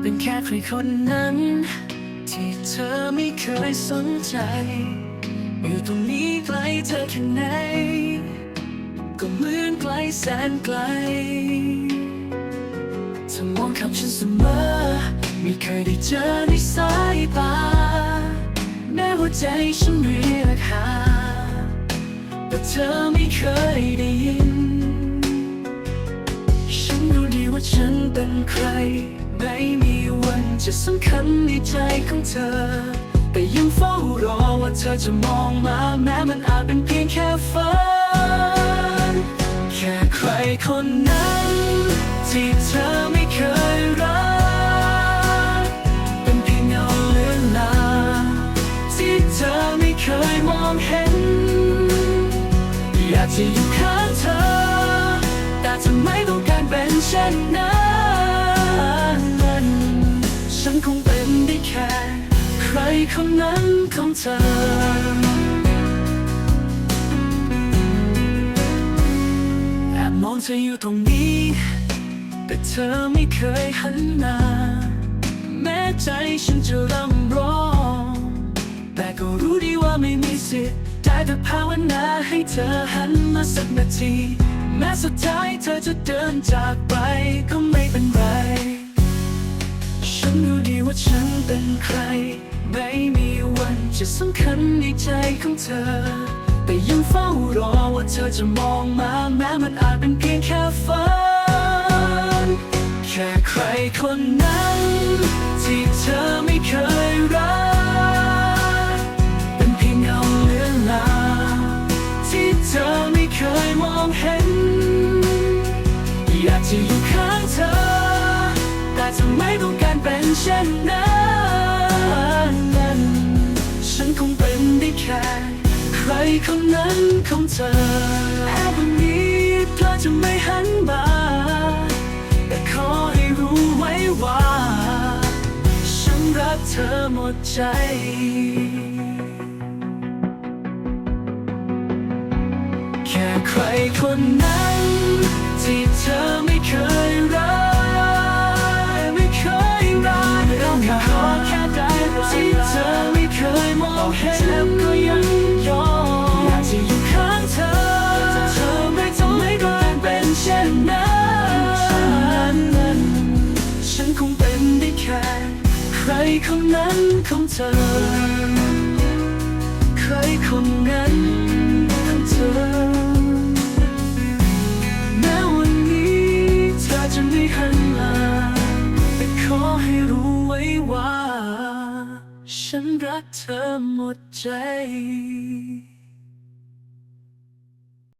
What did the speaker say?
เป็นแค่ใครคนนั้น ที่เธอไม่เคยสนใจ อยู่ตรงนี้ไกลเธอแค่ไหน ก็เหมือนไกลแสนไกลเธอมองคำฉันเสมอ ไม่เคยได้เจอในสายตาแม้หัวใจฉันเรียกหา แต่เธอไม่เคยได้ยิน ฉันรู้ดีว่าฉันเป็นใคร ไม่มีวันจะสำคัญในใจของเธอ แต่ยังเฝ้ารอว่าเธอจะมองมา แม้มันอาจเป็นเพียงแค่ฝัน แค่ใครคนนั้น ที่เธอไม่เคยรัก เป็นเพียงเงาเลือนลางที่เธอไม่เคยมองเห็น อยากจะอยู่ข้างเธอ แต่ทำไมต้องการเป็นเช่นนั้น ฉันคงเป็นได้แค่ ใครคนนั้นของเธอแอบมองเธออยู่ตรงนี้ แต่เธอไม่เคยหันหน้า แม้ใจฉันจะรำร้อง แต่ก็รู้ดีว่าไม่มีสิทธิ์ได้แต่ภาวนาให้เธอหันมาสักนาที แม้สุดท้ายเธอจะเดินจากไปก็ไม่เป็นไร จะสำคัญในใจของเธอ แต่ยังเฝ้ารอว่าเธอจะมองมาแม้มันอาจเป็นเพียงแค่ฝัน แค่ใครคนนั้น ที่เธอไม่เคยรัก เป็นเพียงเงาเลือนลางที่เธอไม่เคยมองเห็น อยากจะอยู่ข้างเธอ แต่ทำไมต้องการเป็นเช่นนั้น ครคนนั้นของเธอแอบวันนี้เธอจะไม่หันมาแต่ขอให้รู้ไว้ว่า ฉันรักเธอหมดใจแค่ใครคนนั้น คงเป็นได้แค่ ใครคนนั้นของเธอ ใครคนนั้นของเธอ แม้วันนี้เธอจะไม่หันมาแต่ขอให้รู้ไว้ว่า ฉันรักเธอหมดใจ